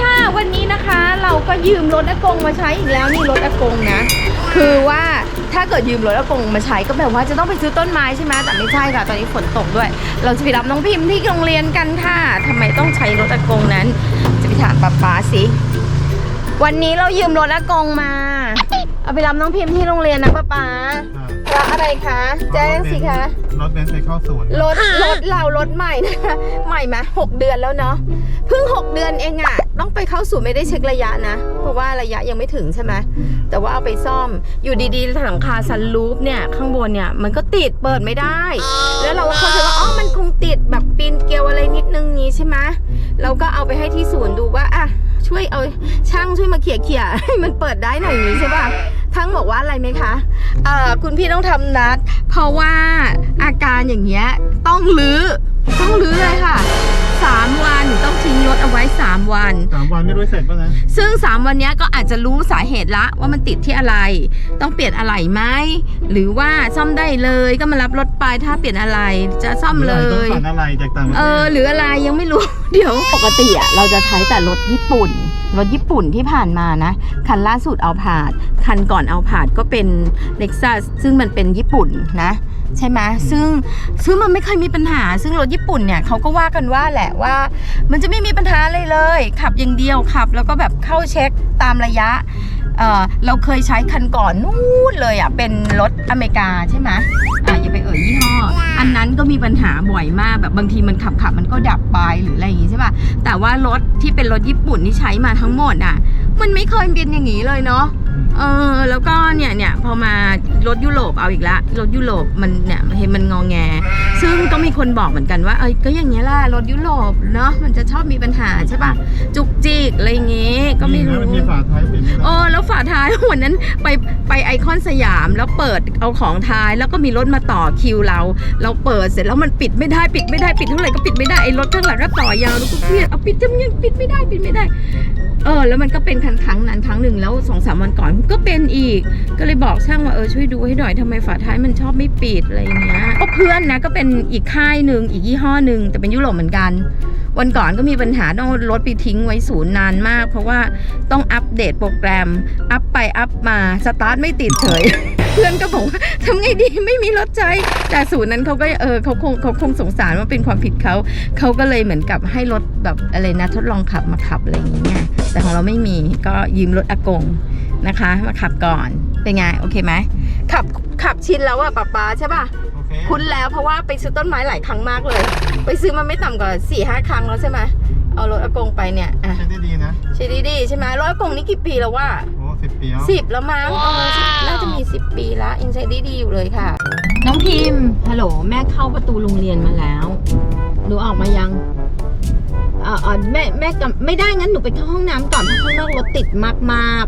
ค่ะ วันนี้นะคะเราก็ยืมรถอากงมาใช้อีกแล้วนี่รถอากงนะ คือว่าถ้าเกิดยืมรถอากงมาใช้ก็แบบว่าจะต้องไปซื้อต้นไม้ใช่ไหมแต่ไม่ใช่ค่ะ ตอนนี้ฝนตกด้วย เราจะไปรับน้องพิมพ์ที่โรงเรียนกันค่ะทำไมต้องใช้รถอากงนั้น จะไปถามป๊าป๊าสิ วันนี้เรายืมรถอากงมา เอาไปรับน้องพิมพ์ที่โรงเรียนนะป๊าป๊า แล้วอะไรคะ แจ้งสิคะ รถเบนซ์ไปเข้าศูนย์รถรถเรารถใหม่นะคะใหม่มาหกเดือนแล้วเนาะเพิ่ง 6 เดือนเองอะต้องไปเข้าสู่ไม่ได้เช็คระยะนะ เพราะว่าระยะยังไม่ถึงใช่ไหมแต่ว่าเอาไปซ่อมอยู่ดีๆหลังคาซันรูฟเนี่ยข้างบนเนี่ยมันก็ติดเปิดไม่ได้ แล้วเราก็เข้าใจว่าอ๋อมันคงติดแบบปีนเกลียวอะไรนิดนึงนี้ใช่ไหมเราก็เอาไปให้ที่ศูนย์ดูว่าอะช่วยเอาช่างช่วยมาเขี่ยเขี่ยๆให้มันเปิดได้หน่อยนี้ใช่ป่ะ ทั้งบอกว่าอะไรไหมคะเอ่อคุณพี่ต้องทำนัด เพราะว่าอาการอย่างเงี้ยต้องรื้อต้องรื้อเลยค่ะ 3 วันต้องทิ้งรถเอาไว้ 3 วัน สามวันไม่รู้เสร็จป่ะนะซึ่ง 3 วันเนี้ยก็อาจจะรู้สาเหตุละว่ามันติดที่อะไร ต้องเปลี่ยนอะไหล่ไหมหรือว่าซ่อมได้เลยก็มารับรถไปถ้าเปลี่ยนอะไรจะซ่อมเลต้องยสั่งอะไรจากต่างประเทเอศ อหรืออะไรยังไม่รู้ เดี๋ยวปกติอะเราจะใช้แต่รถญี่ปุ่น รถญี่ปุ่นที่ผ่านมานะ คันล่าสุดเอาผาด คันก่อนเอาผาดก็เป็นเล็กซัสซึ่งมันเป็นญี่ปุ่นนะ ใช่ไหมซึ่งซึ่งมันไม่เคยมีปัญหา ซึ่งรถญี่ปุ่นเนี่ยเขาก็ว่ากันว่าแหละว่า มันจะไม่มีปัญหาเลยเลย ขับอย่างเดียวขับ แล้วก็แบบเข้าเช็คตามระยะเเราเคยใช้คันก่อนนู่นเลยอะเป็นรถอเมริกาใช่ไหมอะอย่าไปเอ่ยยี่ห้อ อันนั้นก็มีปัญหาบ่อยมากแบบบางทีมันขับขับมันก็ดับไปหรือ ว่ารถที่เป็นรถญี่ปุ่นที่ใช้มาทั้งหมดอะ มันไม่เคยเป็นอย่างนี้เลยเนาะ เออแล้วก็เนี่ยเนี่ยพอมารถยุโรปเอาอีกละรถยุโรปมันเนี่ยเห็นมันงองแง ซึ่งก็มีคนบอกเหมือนกันว่าเอ้ยก็อย่างเงี้ยล่ะรถยุโรปเนาะมันจะชอบมีปัญหาใช่ปะจุกจิกอะไรอย่างเงี้ก็ไม่รู้นมีฝาท้ายเป็นไม่ได้โอ้แล้วฝาท้ายวันนั้นไปไปไอคอนสยามแล้วเปิดเอาของท้ายแล้วก็มีรถมาต่อคิวเรา เราเปิดเสร็จแล้วมันปิดไม่ได้ปิดไม่ได้ปิดเท่าไหร่ก็ปิดไม่ได้ไอรถข้างหลังก็ต่อยาวแล้วก็เครียดเอาปิดทำยังปิดไม่ได้ปิดไม่ได้ เออแล้วมันก็เป็นครั้งครั้งนั้นครั้งหนึ่งแล้วสองสามวันก่อนก็เป็นอีก ก็เลยบอกช่างว่าเออช่วยดูให้หน่อยทำไมฝาท้ายมันชอบไม่ปิดอะไรเงี้ยก็เพื่อนนะก็เป็นอีกค่ายหนึ่งอีกยี่ห้อหนึ่งแต่เป็นยุโรปเหมือนกัน วันก่อนก็มีปัญหาต้องรถไปทิ้งไว้ศูนย์นานมาก เพราะว่าต้องอัปเดตโปรแกรมอัปไปอัปมาสตาร์ทไม่ติดเฉย เพื่อนก็บอกว่าทำไงดีไม่มีรถใช้แต่ศูนย์นั้นเขาก็เออเขาคงเขาคงสงสารว่าเป็นความผิดเขาเขาก็เลยเหมือนกับให้รถแบบอะไรนะทดลองขับมาขับอะไรอย่างเงี้ยแต่ของเราไม่มีก็ยืมรถอากงนะคะ มาขับก่อนเป็นไงโอเคไหมขับขับชินแล้วอะป๊าป๊าใช่ป่ะโอเคคุ้นแล้วเพราะว่าไปซื้อต้นไม้หลายครั้งมากเลย ไปซื้อมาไม่ต่ำกว่า4ี่ห้าครั้งแล้วใช่ไหมเอารถอากงไปเนี่ยอะใช้ได้ดีนะใช่ดีๆใช่ไหมรถอากงนี่กี่ปีแล้วว่าโอ้สิบ ปีแล้วสิบแล้วมั้งเออ10น่าจะมี10ปีแล้วยังใช้ดีๆอยู่เลยค่ะ น้องพิมพ์ฮัลโหลแม่เข้าประตูโรงเรียนมาแล้วหนูออกมายังอ่าอ่าแม่แม่กำไม่ได้งั้นหนูไปเข้าห้องน้ำก่อนเพราะข้างนอกรถติดมาก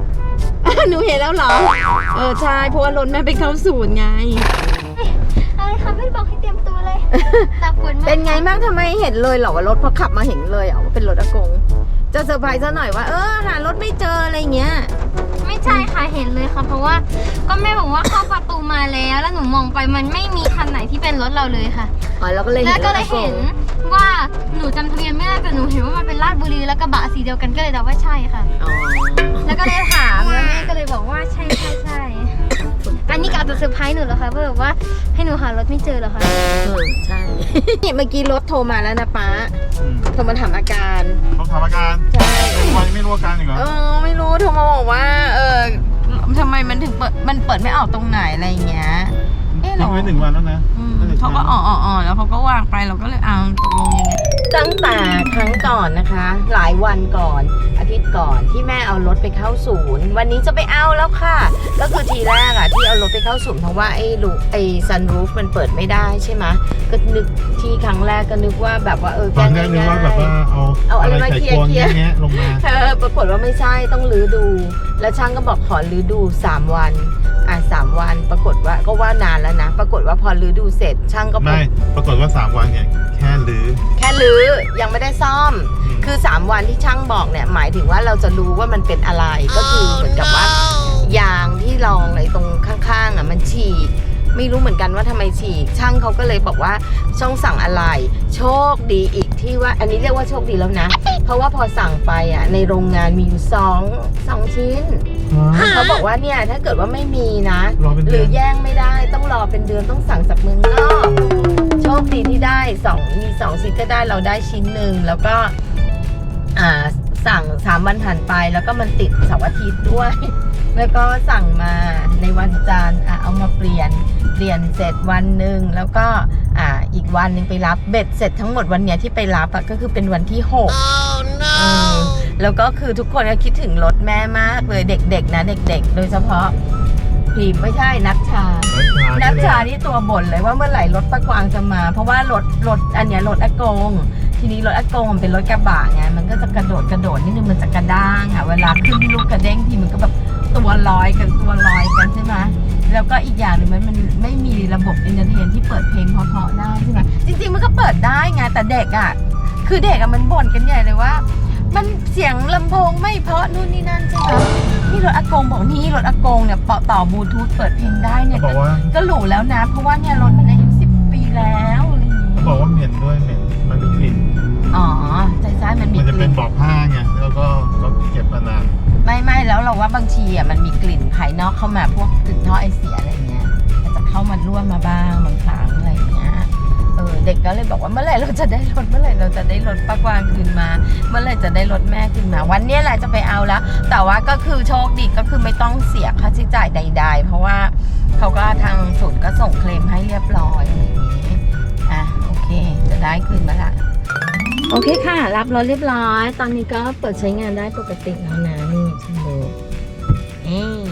ๆ หนูเห็นแล้วเหรอ เออใช่เพราะว่ารถแม่ไปเข้าศูนย์ไง อะไรคะไม่ได้บอกให้เตรียมตัวเลยแต่ฝนมาเป็นไงบ้างทำไมเห็นเลยเหรอว่ารถพอขับมาเห็นเลยเหรอว่าเป็นรถอากง จะเซอร์ไพรส์ซะหน่อยว่า เออหารถไม่เจออะไรเงี้ย ไม่ใช่ค่ะเห็นเลยค่ะ เพราะว่าก็แม่บอกว่าเข้าประตูมาแล้วแล้วหนูมองไปมันไม่มีคันไหนที่เป็นรถเราเลยค่ะ อ๋อเราก็เลยแล้วเห็นก็เลยเห็นว่าหนูจำทะเบียนไม่ได้แต่หนูเห็นว่ามันเป็นลาดบุรีแล้วกระบะสีเดียวกันก็เลยเดาว่าใช่ค่ะ อ๋อ แล้วก็เลยถามแล้วแม่ก็เลยบอกว่าใช่ใช่ใช่ อันนี้กอาจจะเซอร์ไพรส์หนูเหรอคะเพื่อแบบว่าให้หนูหารถไม่เจอเหรอคะเออใช่ นี่เมื่อกี้รถโทรมาแล้วนะป้าอืมโทรมาถามอาการ ต้องทำอาการใช่ วันนี้ไม่รู้อาการอีกเหรอเออ ไม่รู้โทรมาบอกว่า เออทำไมมันถึงเปิดมันเปิดไม่ออกตรงไหนอะไรเงี้ย เอ๊ะเหรอ ทิ้งไว้หนึ่งวันแล้วนะอืมเขาก็อ่ออ่ออ่อแล้วเขาก็วางไปเราก็เลยเอาตกลงยังไงตั้งแต่ครั้งก่อนนะคะ หลายวันก่อนอาทิตย์ก่อนที่แม่เอารถไปเข้าศูนย์ วันนี้จะไปเอาแล้วค่ะก็คือ ทีแรกอะที่เอารถไปเข้าศูนย์เพราะว่าไอ้ลูไอ้ซันรูฟมันเปิดไม่ได้ใช่ไหมก็นึกที่ครั้งแรกก็นึกว่าแบบว่าเออตแก้อนแรกนึกว่าแบบว่าเอาเอาอะไรมาใส่เคลียร์โคนเคลียร์ แงะๆลงมาเออปรากฏว่าไม่ใช่ต้องรื้อดู แล้วช่างก็บอกขอรื้อดู 3 วัน อะสามวัน ปรากฏว่าก็ว่านานแล้วนะ ปรากฏว่าพอรื้อดูเสร็จช่างก็บอไม่กปรากฏว่า 3 วันเนี่ย แค่ลื้อแค่รื้อยังไม่ได้ซ่อมอืมคือ 3 วันที่ช่างบอกเนี่ยหมายถึงว่าเราจะรู้ว่ามันเป็นอะไรก็คือเหมือนกับว่า ยางที่รองอะไรตรงข้างๆอะมันฉีกไม่รู้เหมือนกันว่าทำไมฉีก ช่างเขาก็เลยบอกว่าช่องสั่งอะไร โชคดีอีกที่ว่า อันนี้เรียกว่าโชคดีแล้วนะ เพราะว่าพอสั่งไปอะในโรงงานมีอยู่สองสองชิ้นเขาบอกว่าเนี่ยถ้าเกิดว่าไม่มีนะรอเป็นหเดืรืออนแย่งไม่ได้ต้องรอเป็นเดือนต้องสั่งจากเมืองนอกโชคดีที่ได้สองมีสองชิ้นก็ได้เราได้ชิ้นหนึ่งแล้วก็อ่าสั่งสามวันผ่านไปแล้วก็มันติดเสาร์อาทิตย์ด้วย แล้วก็สั่งมาในวันจันทร์อะเอามาเปลี่ยนเปลี่ยนเสร็จวันหนึ่งแล้วก็อ่าอีกวันหนึ่งไปรับเบ็ดเสร็จทั้งหมดวันเนี้ยที่ไปรับอะก็คือเป็นวันที่หกอืมแล้วก็คือทุกคนก็คิดถึงรถแม่มากเลยเด็กๆนะเด็ก ๆ โดยเฉพาะพีมไม่ใช่นักชา นักชานี่ตัวบ่นเลยว่าเมื่อไหร่รถป้ากวางจะมา เพราะว่ารถรถอันเนี้ยรถอากง ทีนี้รถอากงมันเป็นรถกระบะไงมันก็จะกระโดดกระโดดนิดนึงมันจะกระด้างอะเวลาขึ้นลูกกระเด้งทีมันก็แบบตัวลอยกันตัวลอยกันใช่ไหมแล้วก็อีกอย่างหนึ่งมันมันไม่มีระบบอินเตอร์เทนที่เปิดเพลงเพราะๆได้ใช่ไหมจริง ๆ มันก็เปิดได้ไงแต่เด็กอะคือเด็กอะมันบ่นกันใหญ่เลยว่า มันเสียงลำโพงไม่เพราะนู่นนี่นั่นใช่ไหมนี่รถอากงบอกนี่รถอากงเนี่ยปต่อบลูทูธเปิดเพลงได้เนี่ยเขาบอกว่าก็หรูแล้วนะ เพราะว่าเนี่ยรถมันอายุสิบปีแล้วอะไรอย่างเขางี้บอกว่าเหม็นด้วยเหม็นมันมีกลิ่น อ๋อใช่ใช่มันมีมันจะกเป็ลิ่นนเบอกผ้าไงแล้วก็ก็เก็บมานานไม่ไม่แล้วเราว่าบางทีอะมันมีกลิ่นภายนอกเข้ามาพวกกลิ่นท่อไอเสียอะไรเงี้ยมันจะเข้ามาร่วมมาบ้างบางครั้งอะไรอย่างเงี้ยเออเด็กก็เลยบอกว่าเมื่อไหร่เราจะได้รถเมื่อไหร่เราจะได้รถป้ากวางคืนมา เมื่อไหร่จะได้รถแม่คืนมา วันเนี้ยแหละจะไปเอาแล้ว แต่ว่าก็คือโชคดีก็คือไม่ต้องเสียค่าใช้จ่ายใด ๆ เพราะว่าเขาก็ทางศูนย์ก็ส่งเคลมให้เรียบร้อยอะไรอย่างนี้อะโอเค จะได้คืนมาละ โอเคค่ะ รับรถเรียบร้อย ตอนนี้ก็เปิดใช้งานได้ปกติแล้วนะนี่ฉันดูเอ้ย